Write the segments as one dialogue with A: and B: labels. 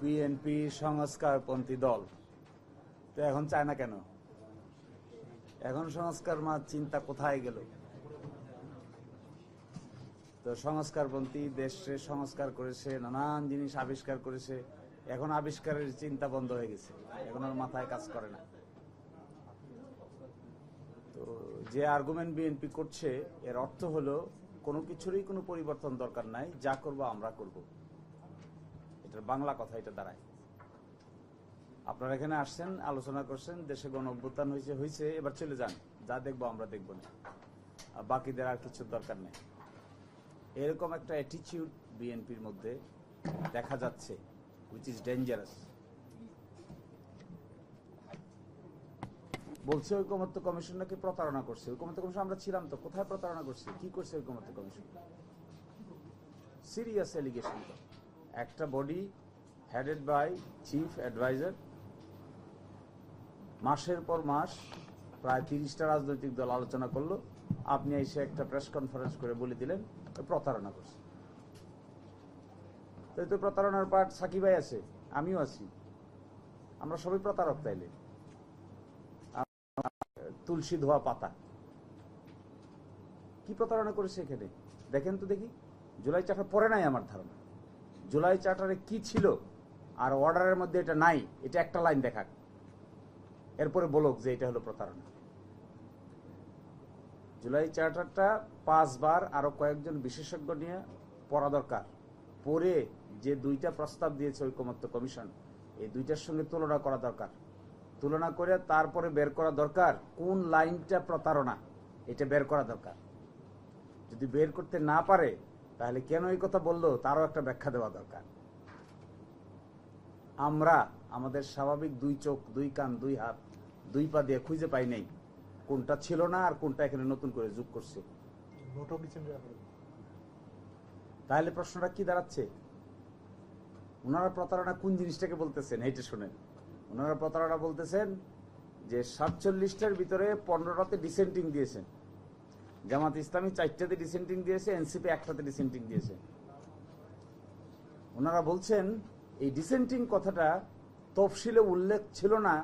A: BNP সংস্কারপন্থী দল। তো এখন চায় না কেন? এখন সংস্কার মা চিন্তা কোথায় গেল? তো সংস্কারপন্থী দেশে সংস্কার করেছে, নানান জিনিস আবিষ্কার করেছে। এখন আবিষ্কারের চিন্তা বন্ধ হয়ে গেছে। এখন আর মাথায় কাজ করে না। তো যে আর্গুমেন্ট বিএনপি করছে, এর অর্থ হলো কোনো কিছুরই কোনো পরিবর্তন দরকার নাই, যা করব আমরা করব। এটার বাংলা কথা, এটা দাঁড়ায়। আপনারা এখানে আসছেন, আলোচনা করছেন, দেশে গণ অভ্যুত্থান হয়েছে হয়েছে, এবার চলে যান। যা দেখব আমরা দেখব না। বাকিদের আর কিছু দরকার নেই। এরকম একটা অ্যাটিচিউড বিএনপির মধ্যে দেখা যাচ্ছে উইচ ইজ ডেঞ্জারাস বলছে ঐকমত্য কমিশন নাকি প্রতারণা করছে? ঐকমত্য কমিশন, আমরা ছিলাম তো, কোথায় প্রতারণা করছে? কি করছে ঐকমত্য কমিশন? সিরিয়াস এলিগেশন একটা body headed by chief adviser মাসের পর মাস প্রায় তিরিশটা রাজনৈতিক দল আলোচনা করল। আপনি এসে একটা প্রেস কনফারেন্স করে বলে দিলেন প্রতারণা করছে। তো এই তো প্রতারণার পার্ট সাকিব ভাই আছে, আমিও আছি। আমরা সবাই প্রতারক তাইলে। তুলসী ধোয়া পাতা। কি প্রতারণা করেছে এখানে? দেখেন তো দেখি। জুলাই চার্টার পরে নাই আমার ধারণা। জুলাই চার্টারে কি ছিল আর অর্ডারের মধ্যে এটা নাই, এটা একটা লাইন দেখাক। এরপরে বলুক যে এটা হলো প্রতারণা। জুলাই চার্টারটা পাঁচবার আরও কয়েকজন বিশেষজ্ঞ নিয়ে পড়া দরকার। পরে যে দুইটা প্রস্তাব দিয়েছে ঐকমত্য কমিশন, এই দুইটার সঙ্গে তুলনা করা দরকার। তুলনা করে তারপরে বের করা দরকার কোন লাইনটা প্রতারণা, এটা বের করা দরকার। যদি বের করতে না পারে তাহলে কেন এই কথা বলল? তারও একটা ব্যাখ্যা দেওয়া দরকার। আমরা আমাদের স্বাভাবিক দুই চোখ দুই কান দুই হাত দুই পা দিয়ে খুঁজে পাই নাই কোনটা ছিল না আর কোনটা এখানে নতুন করে যোগ করছে। তাহলে প্রশ্নটা কি দাঁড়াচ্ছে? ওনারা প্রতারণা কোন জিনিসটাকে বলতেছেন? এইটা শুনেন। ওনারা প্রতারণা বলতেছেন যে সাতচল্লিশটার ভিতরে পনেরোটাতে ডিসেন্টিং দিয়েছেন। জামাত ইসলামী চারটাতে ডিসেন্টিং দিয়েছে এনসিপি একটাতে ডিসেন্টিং দিয়েছে। ওনারা বলছেন, এই ডিসেন্টিং কথাটা তফসিলে উল্লেখ ছিল না,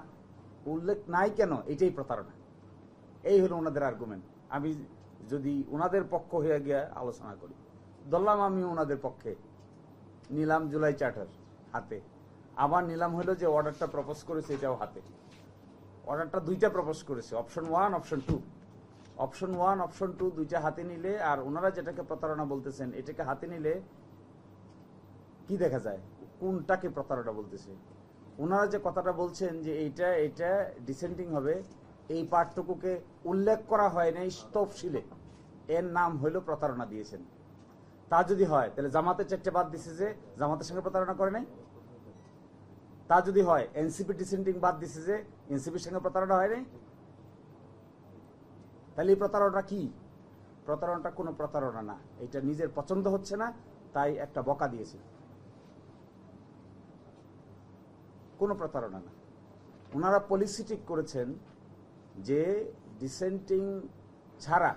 A: উল্লেখ নাই কেন? এটাই প্রতারণা। এই হলো ওনাদের আর্গুমেন্ট আমি যদি ওনাদের পক্ষ হয়ে গিয়ে আলোচনা করি। ধরলাম আমি ওনাদের পক্ষে। নিলাম জুলাই চার্টার হাতে। আবার নিলাম হলো যে অর্ডারটা প্রপোজ করেছে এটাও হাতে। অর্ডারটা দুইটা প্রপোজ করেছে option one option two option one option two দুইটা হাতে নিলে, আর ওনারা যেটাকে প্রতারণা বলতেছেন, এটাকে হাতে নিলে কি দেখা যায়? কোনটাকে প্রতারণা বলতেছে? ওনারা যে কথাটা বলছেন যে এইটা এটা ডিসেন্ডিং হবে, এই পাঠটুকুকে উল্লেখ করা হয় নাই তফসিলে। এর নাম হইল প্রতারণা দিয়েছেন। তা যদি হয়, তাহলে জামাতের চারটে বাদ দিছে যে জামাতের সঙ্গে প্রতারণা করে নাই? তা যদি হয়, এনসিপি ডিসেন্ডিং বাদ দিছে যে এনসিপির সঙ্গে প্রতারণা হয় নাই? তাহলে এই প্রতারণাটা কি? প্রতারণাটা কোনো প্রতারণা না। এটা নিজের পছন্দ হচ্ছে না, তাই একটা বকা দিয়েছে। কোনো প্রতারণা না। ওনারা পলিসি ঠিক করেছেন যে ডিসেন্টিং ছাড়া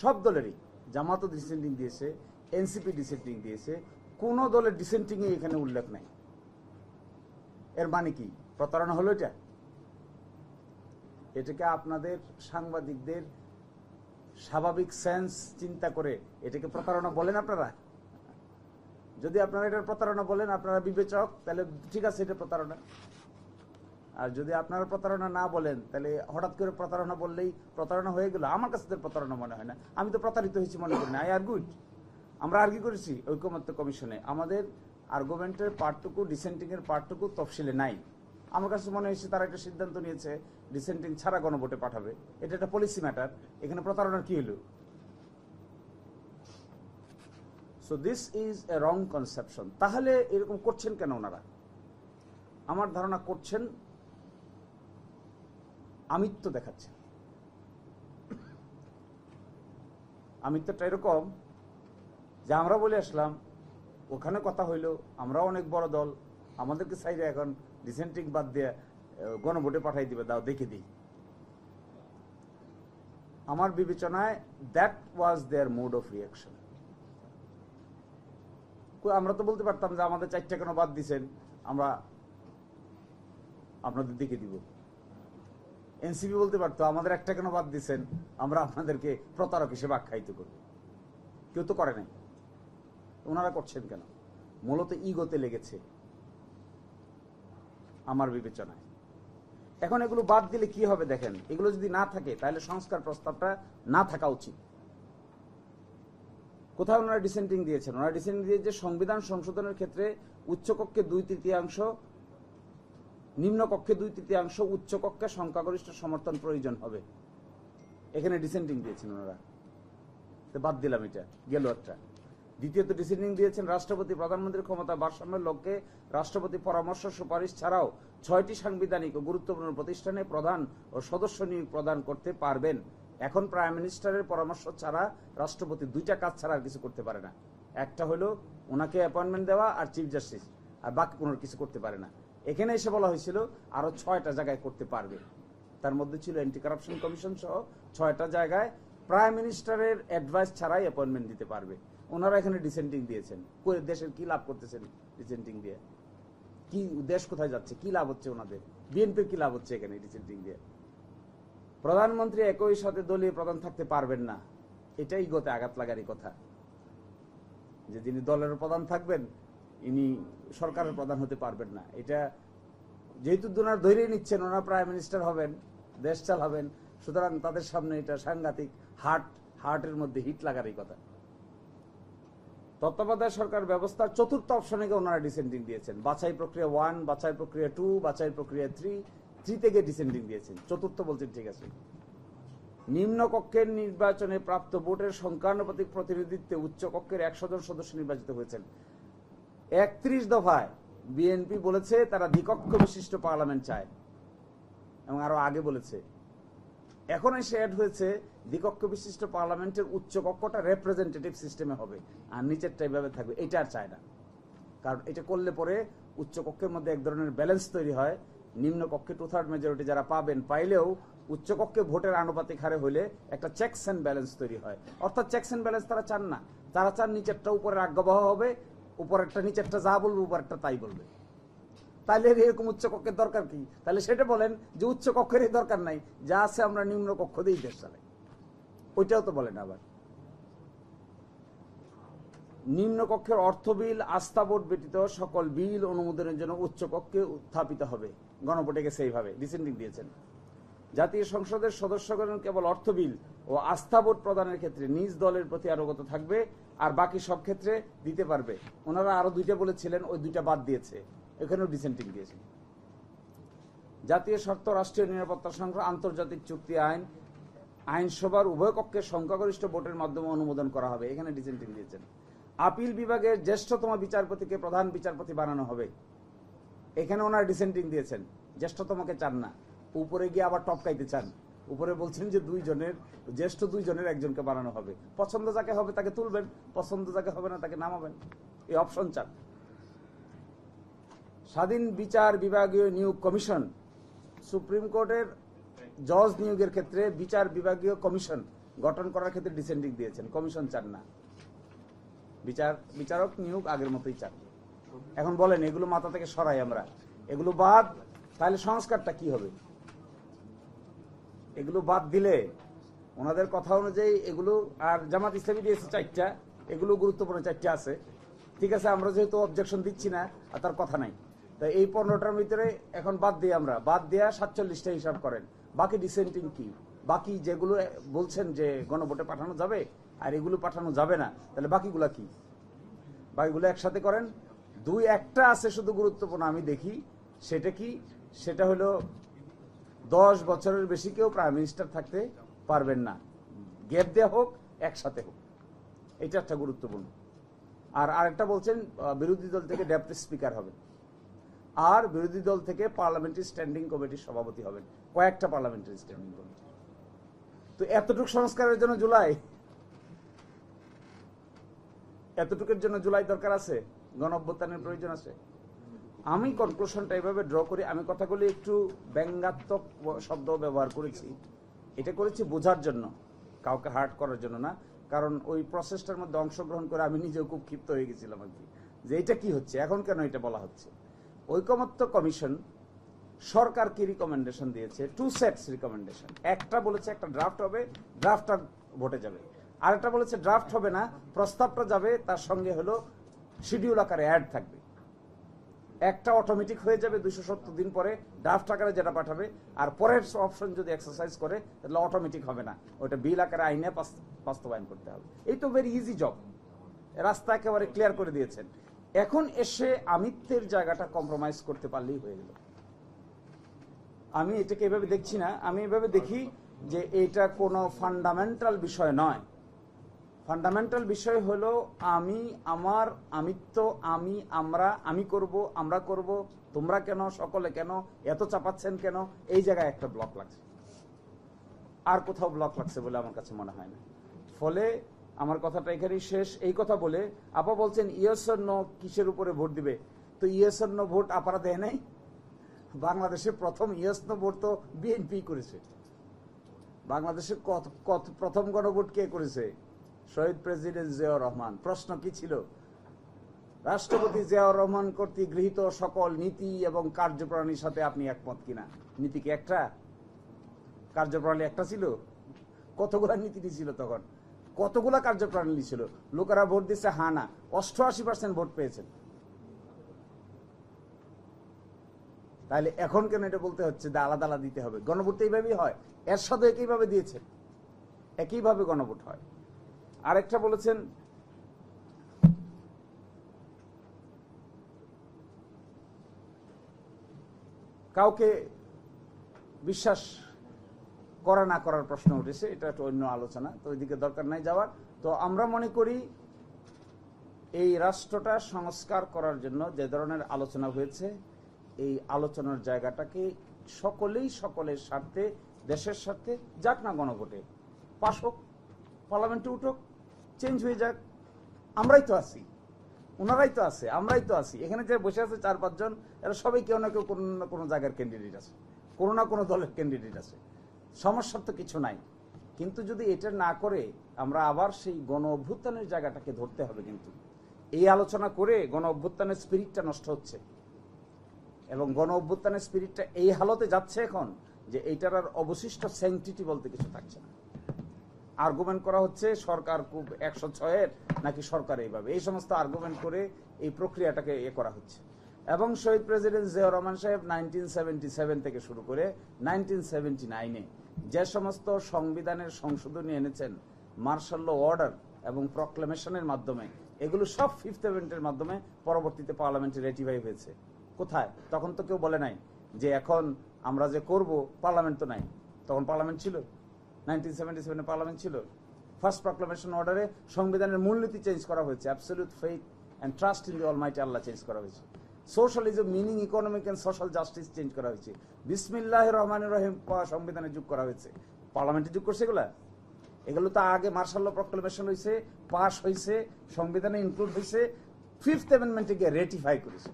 A: সব দলেরই, জামাতও ডিসেন্টিং দিয়েছে, এনসিপি ডিসেন্টিং দিয়েছে, কোনো দলের ডিসেন্টিংয়ে এখানে উল্লেখ নাই। এর মানে কি? প্রতারণা হলো এটা? এটাকে আপনাদের সাংবাদিকদের স্বাভাবিক সেন্স চিন্তা করে এটাকে প্রতারণা বলেন আপনারা? যদি আপনারা এটার প্রতারণা বলেন, আপনারা বিবেচক, তাহলে ঠিক আছে, এটা প্রতারণা। আর যদি আপনারা প্রতারণা না বলেন, তাহলে হঠাৎ করে প্রতারণা বললেই প্রতারণা হয়ে গেল। আমার কাছে প্রতারণা মনে হয় না। আমি তো প্রতারিত হয়েছি, মনে করি না। আই আর গুড আমরা আর্গি করেছি? ঐকমত্য কমিশনে। আমাদের আর্গুমেন্টের পার্টটুকু ডিসেন্টিং এর পার্টটুকু তফসিলে নাই। আমার কাছে মনে হয়েছে তারা একটা সিদ্ধান্ত নিয়েছে ডিসেন্টিং ছাড়া গণভোটে পাঠাবে। এটা একটা পলিসি ম্যাটার এখানে প্রতারণার কি হলো? So this is a wrong conception তাহলে এরকম করছেন কেন ওনারা? আমার ধারণা করছেন আমিত্ব দেখাচ্ছেন। আমিত্বটা এরকম যে আমরা বলে আসলাম, ওখানে কথা হইল, আমরাও অনেক বড় দল, আমাদেরকে সাইডে এখন ডিসেন্টিং বাদ দিয়ে গণভোটে পাঠাই দিবে, দাও, দেখে দিই। আমার বিবেচনায় that was their mood of reaction আমরা তো বলতে পারতাম যে আমাদের চারটা কেন বাদ দিছেন? আমরা আপনাদের দিকে দিব। এনসিপি বলতে পারতো, আমাদের একটা কেন বাদ দিচ্ছেন আমরা আপনাদেরকে প্রতারক হিসেবে আখ্যায়িত করব। কেউ তো করে নাই। ওনারা করছেন কেন? মূলত ইগোতে লেগেছে। আমার বিবেচনায়। এখন এগুলো বাদ দিলে কি হবে দেখেন, এগুলো যদি না থাকে, তাহলে সংস্কার প্রস্তাবটা না থাকা উচিত। কোথাও ওনারা ডিসেন্টিং দিয়েছেন? ওনারা ডিসেন্টিং দিয়েছে সংবিধান সংশোধনের ক্ষেত্রে উচ্চকক্ষে দুই তৃতীয়াংশ, নিম্নকক্ষে দুই তৃতীয়াংশ উচ্চকক্ষে সংখ্যাগরিষ্ঠ সমর্থন প্রয়োজন হবে। এখানে ডিসেন্টিং দিয়েছেন ওনারা। বাদ দিলাম এটা, গেল একটা। দ্বিতীয়ত ডিসেন্টিং দিয়েছেন রাষ্ট্রপতি, প্রধানমন্ত্রীর ক্ষমতা ভারসাম্যের লক্ষ্যে রাষ্ট্রপতি পরামর্শ সুপারিশ ছাড়াও ছয়টি সাংবিধানিক ও গুরুত্বপূর্ণ প্রতিষ্ঠানে প্রধান ও সদস্য নিয়োগ প্রদান করতে পারবেন। এখন প্রাইম মিনিস্টারের পরামর্শ ছাড়া রাষ্ট্রপতি দুইটা কাজ ছাড়া আর কিছু করতে পারে না। একটা হলো ওনাকে অ্যাপয়েন্টমেন্ট দেওয়া আর চিফ জাস্টিস আর বাকি কোনো কিছু করতে পারে না। এখানে এসে বলা হয়েছিল আরও ছয়টা জায়গায় করতে পারবে। তার মধ্যে ছিল অ্যান্টি কারাপশন কমিশন সহ ছয়টা জায়গায় প্রাইম মিনিস্টারের অ্যাডভাইস ছাড়াই অ্যাপয়েন্টমেন্ট দিতে পারবে। ওনারা এখানে ডিসেন্টিং দিয়েছেন। দেশের কি লাভ করতেছেন ডিসেন্টিং দিয়ে? কি দেশ কোথায় যাচ্ছে? কি লাভ হচ্ছে ওনাদের? বিএনপির কি লাভ হচ্ছে এখানে ডিসেন্টিং দিয়ে? প্রধানমন্ত্রী একই সাথে দলীয় প্রধান থাকতে পারবেন না। এটাই গতে আঘাত লাগারই কথা। যে যিনি দলের প্রধান থাকবেন, ইনি সরকারের প্রধান হতে পারবেন না। এটা যেহেতু ওনার ধৈর্য নিচ্ছেন, ওনার প্রাইম মিনিস্টার হবেন, দেশ চালাবেন, সুতরাং তাদের সামনে এটা সাংঘাতিক হার্ট হার্টের মধ্যে হিট লাগারই কথা। তত্ত্বাবধায়ক সরকার ব্যবস্থার চতুর্থ অপশনে ওনারা ডিসেন্ডিং দিয়েছেন। বাছাই প্রক্রিয়া ওয়ান বাছাই প্রক্রিয়া টু বাছাই প্রক্রিয়া থ্রি থ্রি থেকে ডিসেন্ডিং দিয়েছেন। চতুর্থ বলছেন, ঠিক আছে। নিম্ন কক্ষের নির্বাচনে প্রাপ্ত ভোটের সংখ্যানুপাতিক প্রতিনিধিত্বে উচ্চ কক্ষের একশো জন সদস্য নির্বাচিত হয়েছেন। একত্রিশ দফায় বিএনপি বলেছে তারা দ্বিকক্ষ বিশিষ্ট পার্লামেন্ট চায় এবং আরও আগে বলেছে। এখন এসে অ্যাড হয়েছে, দ্বিকক্ষ বিশিষ্ট পার্লামেন্টের উচ্চ কক্ষটা রেপ্রেজেন্টেটিভ সিস্টেমে হবে, আর নিচেরটা এইভাবে থাকবে, এটা আর চায় না। কারণ এটা করলে পরে উচ্চ কক্ষের মধ্যে এক ধরনের ব্যালেন্স তৈরি হয়। নিম্ন কক্ষে টু থার্ড মেজরিটি যারা পাবেন, পাইলেও উচ্চ কক্ষে ভোটের আনুপাতিক হারে হলে একটা চেকস অ্যান্ড ব্যালেন্স তৈরি হয়। অর্থাৎ চেকস অ্যান্ড ব্যালেন্স তারা চান না। তারা চান নিচেরটা উপরের আজ্ঞাবহ হবে, উপরেরটা নিচেরটা যা বলবে, উপরেরটা তাই বলবে। তাহলে এরকম উচ্চ কক্ষের দরকার কি? তাহলে সেটা বলেন যে উচ্চ কক্ষেরই দরকার নাই, যা আছে আমরা নিম্ন কক্ষ দিয়েই দেশ চালাই। ওইটাও তো বলেন আবার। নিম্ন কক্ষের অর্থ বিল আস্থা বোর্ড ব্যতীত সকল বিল অনুমোদনের জন্য উচ্চ কক্ষে উত্থাপিত হবে। গণভোটে গেছে এইভাবে ডিসেন্ডিং দিয়েছেন। জাতীয় সংসদের সদস্যগণ কেবল অর্থ বিল ও আস্থা ভোট প্রদানের ক্ষেত্রে নিজ দলের প্রতি আনুগত থাকবে, আর বাকি সব ক্ষেত্রে দিতে পারবে। ওনারা আরও দুইটা বলেছিলেন, ওই দুইটা বাদ দিয়েছে। এখানেও ডিসেন্টিং দিয়েছে। জাতীয় স্বার্থ, রাষ্ট্রীয় নিরাপত্তা সংক্রান্ত আন্তর্জাতিক চুক্তি আইন, আইনসভার উভয় কক্ষের সংখ্যাগরিষ্ঠ ভোটের মাধ্যমে অনুমোদন করা হবে। এখানে ডিসেন্টিং দিয়েছেন। আপিল বিভাগের জ্যেষ্ঠতম বিচারপতিকে প্রধান বিচারপতি বানানো হবে। এখানে ওনার ডিসেন্টিং দিয়েছেন। জ্যেষ্ঠতমকে চান না। উপরে গিয়ে আবার টপকাইতে চান। উপরে বলছেন যে দুইজনের জ্যেষ্ঠ দুইজনের একজনকে বানানো হবে। পছন্দ যাকে হবে তাকে তুলবেন, পছন্দ যাকে হবে না তাকে নামাবেন। এই অপশন চান। স্বাধীন বিচার বিভাগীয় নিয়োগ কমিশন, সুপ্রিম কোর্টের জজ নিয়োগের ক্ষেত্রে বিচার বিভাগীয় কমিশন গঠন করার ক্ষেত্রে ডিসেন্ডিং দিয়েছেন। কমিশন চান না। বিচার, বিচারক নিয়োগ আগের মতোই চান। এখন বলেন, এগুলো মাথা থেকে সরাই আমরা। এগুলো বাদ, তাহলে সংস্কারটা কি হবে? এগুলো বাদ দিলে ওনাদের কথা অনুযায়ী এগুলো আর জামাত ইসলামী দিয়েছে চারটা, এগুলো গুরুত্বপূর্ণ চারটা আছে। ঠিক আছে, আমরা যেহেতু অবজেকশন দিচ্ছি না, আর তার কথা নাই। তো এই পনেরোটার ভিতরে এখন বাদ দিই আমরা। বাদ দেওয়া সাতচল্লিশটা হিসাব করেন। বাকি ডিসেন্টিং কি? বাকি যেগুলো বলছেন যে গণভোটে পাঠানো যাবে আর এগুলো পাঠানো যাবে না, তাহলে বাকিগুলো কি? বাকিগুলো একসাথে করেন। দুই, একটা আছে শুধু গুরুত্বপূর্ণ, আমি দেখি। সেটা কি? সেটা হলো দশ বছরের বেশি কেউ প্রাইম মিনিস্টার থাকতে পারবেন না। গ্যাপ দেওয়া হোক, একসাথে হোক। এটা একটা গুরুত্বপূর্ণ। আর আরেকটা বলছেন বিরোধী দল থেকে ডেপুটি স্পিকার হবেন আর বিরোধী দল থেকে পার্লামেন্টারি স্ট্যান্ডিং কমিটির সভাপতি হবেন। কয়েকটা পার্লামেন্টারি স্ট্যান্ডিং কমিটি। তো এতটুকু সংস্কারের জন্য জুলাই? এতটুকুর জন্য জুলাই দরকার আছে? গণ অভ্যুত্থানের প্রয়োজন আছে? আমি কনক্লুশনটা এভাবে ড্র করি, আমি কথাগুলি একটু ব্যঙ্গাত্মক শব্দ ব্যবহার করেছি। এটা করেছি বোঝার জন্য, কাউকে হার্ট করার জন্য না। কারণ ওই প্রসেসটার মধ্যে অংশগ্রহণ করে আমি নিজেও খুব ক্ষিপ্ত হয়ে গেছিলাম আর কি। যে এটা কি হচ্ছে? এখন কেন এটা বলা হচ্ছে? ঐকমত্য কমিশন সরকার কি রিকমেন্ডেশন দিয়েছে? টু সেটস রিকমেন্ডেশন একটা বলেছে একটা ড্রাফট হবে ড্রাফটটা ভোটে যাবে। আরেকটা বলেছে ড্রাফট হবে না, প্রস্তাবটা যাবে, তার সঙ্গে হলো শিডিউল আকারে অ্যাড থাকবে। একটা অটোমেটিক হয়ে যাবে দুশো সত্তর দিন পরে ড্রাফট আকারে যেটা পাঠাবে, আর পরের অপশন যদি এক্সারসাইজ করে, তাহলে অটোমেটিক হবে না। ওটা বিল আকারে আইনে বাস্তবায়ন করতে হবে। এই তো ভেরি ইজি জব রাস্তা একেবারে ক্লিয়ার করে দিয়েছেন। এখন এসে আমিত্বের জায়গাটা কম্প্রোমাইজ করতে পারলেই হয়ে গেল। আমি এটাকে এভাবে দেখছি না। আমি এভাবে দেখি যে এটা কোনো ফান্ডামেন্টাল বিষয় নয়। ফান্ডামেন্টাল বিষয় হলো আমি, আমার আমিত্ব, আমি, আমরা, আমি করব, আমরা করব, তোমরা কেন, সকলে কেন, এত চাপাচ্ছেন কেন, এই জায়গায় একটা ব্লক লাগছে। আর কোথাও ব্লক লাগছে বলে আমার কাছে মনে হয় না। ফলে আমার কথাটা এখানেই শেষ। এই কথা বলে আপা বলছেন ইয়েস নো কিসের উপরে ভোট দিবে? তো ইয়েস নো ভোট আপারা দেয় নাই? বাংলাদেশে প্রথম ইয়েস ভোট তো বিএনপি করেছে। বাংলাদেশে প্রথম গণভোট কে করেছে? শহীদ প্রেসিডেন্ট জিয়াউর রহমান। প্রশ্ন কি ছিল? রাষ্ট্রপতি জিয়াউর রহমান কর্তৃক গৃহীত সকল নীতি এবং কার্যপ্রণালীর সাথে আপনি একমত কিনা? নীতি কি একটা? কার্যপ্রণালী একটা ছিল? কতগুলা নীতি ছিল তখন? কতগুলা কার্যপ্রণালী ছিল? লোকেরা ভোট দিচ্ছে, হা না। অষ্টআশি পার্সেন্ট ভোট পেয়েছেন। তাহলে এখন কেন এটা বলতে হচ্ছে যে আলাদা আলাদা দিতে হবে? গণভোট এইভাবেই হয়। এর সাথে একইভাবে দিয়েছে। একইভাবে গণভোট হয়। আরেকটা বলেছেন, কাউকে বিশ্বাস করা না করার প্রশ্ন উঠেছে, এটা একটা অন্য আলোচনা, তো ওইদিকে দরকার নাই যাওয়ার। তো আমরা মনে করি এই রাষ্ট্রটা সংস্কার করার জন্য যে ধরনের আলোচনা হয়েছে, এই আলোচনার জায়গাটাকে সকলেই সকলের স্বার্থে, দেশের স্বার্থে, যাক না গণভোটে পাশ হোক, পার্লামেন্টে উঠুক, চেঞ্জ হয়ে যাক, আমরাই তো আছি, ওনারাই তো আছে, আমরাই তো আছি। এখানে যে বসে আছে চার পাঁচজন, এরা সবাই কেউ না কেউ কোনো না কোনো জায়গার ক্যান্ডিডেট আছে, কোনো না কোনো দলের ক্যান্ডিডেট আছে। সমস্যার তো কিছু নাই। কিন্তু যদি এটা না করে, আমরা আবার সেই গণ অভ্যুত্থানের জায়গাটাকে ধরতে হবে কিন্তু। এই আলোচনা করে গণ অভ্যুত্থানের স্পিরিটটা নষ্ট হচ্ছে। এবং গণ অভ্যুত্থানের স্পিরিটটা এই হালতে যাচ্ছে এখন যে এইটার আর অবশিষ্ট স্যাংটিটি বলতে কিছু থাকছে না। আর্গুমেন্ট করা হচ্ছে সরকার খুব একশো ছয়ের নাকি সরকার এইভাবে। এই সমস্ত আর্গুমেন্ট করে এই প্রক্রিয়াটাকে এ করা হচ্ছে। এবং শহীদ প্রেসিডেন্ট জিয়াউর রহমান সাহেব নাইনটিন থেকে শুরু করে নাইনটিন নাইনে যে সমস্ত সংবিধানের সংশোধনী এনেছেন মার্শাল অর্ডার এবং প্রক্লেমেশনের মাধ্যমে, এগুলো সব ফিফথ এভেন্টের মাধ্যমে পরবর্তীতে পার্লামেন্টে রেটিফাই হয়েছে। কোথায়? তখন তো কেউ বলে নাই যে এখন আমরা যে করব পার্লামেন্ট তো নাই। তখন পার্লামেন্ট ছিল। নাইনটিন সেভেন্টি সেভেনে পার্লামেন্ট ছিল। ফার্স্ট প্রক্লামেশন অর্ডারে সংবিধানের মূলনীতি চেঞ্জ করা হয়েছে। Absolute faith and trust in the almighty Allah change করা হয়েছে। Socialism meaning economic and social justice change করা হয়েছে। বিসমিল্লাহ রহমান রহিম সংবিধানে যোগ করা হয়েছে। পার্লামেন্টে যোগ করছে এগুলা? এগুলো তো আগে মার্শাল প্রক্লামেশন হয়েছে পাস হয়েছে সংবিধানে ইনক্লুড হয়েছে ফিফথ অ্যামেন্ডমেন্টে গিয়ে রেটিফাই করেছে।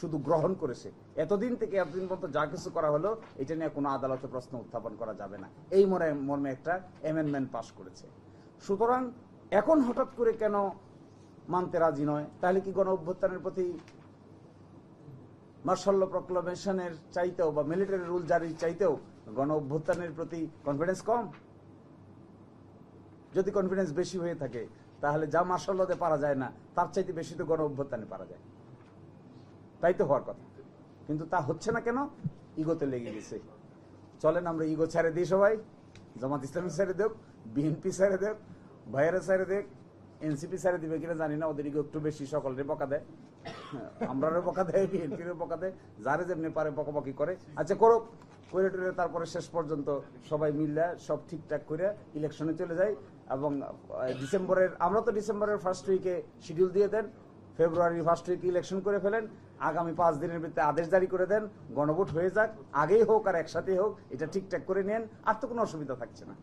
A: শুধু গ্রহণ করেছে। এতদিন থেকে এতদিন পর্যন্ত যা কিছু করা হলো, এটা নিয়ে কোনো আদালতে প্রশ্ন উত্থাপন করা যাবে না। এই মনে মর্মে একটা অ্যামেন্ডমেন্ট পাশ করেছে। সুতরাং এখন হঠাৎ করে কেন মানতে রাজি নয়? তাহলে কি গণ অভ্যুত্থানের প্রতি মার্শাল প্রক্লামেশনের চাইতেও বা মিলিটারি রুল জারির চাইতেও গণ অভ্যুত্থানের প্রতি কনফিডেন্স কম? যদি কনফিডেন্স বেশি হয়ে থাকে, তাহলে যা মার্শাল মার্শাল্লাতে পারা যায় না, তার চাইতে বেশি তো গণ অভ্যুত্থানে পারা যায়। তাই তো হওয়ার কথা। কিন্তু তা হচ্ছে না কেন? ইগোতে লেগে গেছে। চলেন আমরা ইগো ছেড়ে দিই সবাই। জামাত ইসলামী ছেড়ে দেখ বিএনপি ছেড়ে দেখ ভাইয়েরা ছেড়ে দেখ এনসিপি ছেড়ে দিবে কিনা জানি না, ওদের ইগো একটু বেশি সকলের বকা দেয়। আমরারও বকা দেয় বিএনপিরও বকা দেয় যারে যেমনি পারে বকাবকি করে। আচ্ছা করো করে টরে তারপরে শেষ পর্যন্ত সবাই মিললে সব ঠিকঠাক করে ইলেকশনে চলে যায় এবং ডিসেম্বরের, আমরা তো ডিসেম্বরের ফার্স্ট উইকে শিডিউল দিয়ে দেন ফেব্রুয়ারি ফার্স্ট উইকে ইলেকশন করে ফেলেন, আগামী পাঁচ দিনের ভিতরে আদেশ জারি করে দেন, গণভোট হয়ে যাক, আগেই হোক আর একসাথেই হোক, এটা ঠিকঠাক করে নেন, আর তো কোনো অসুবিধা থাকছে না।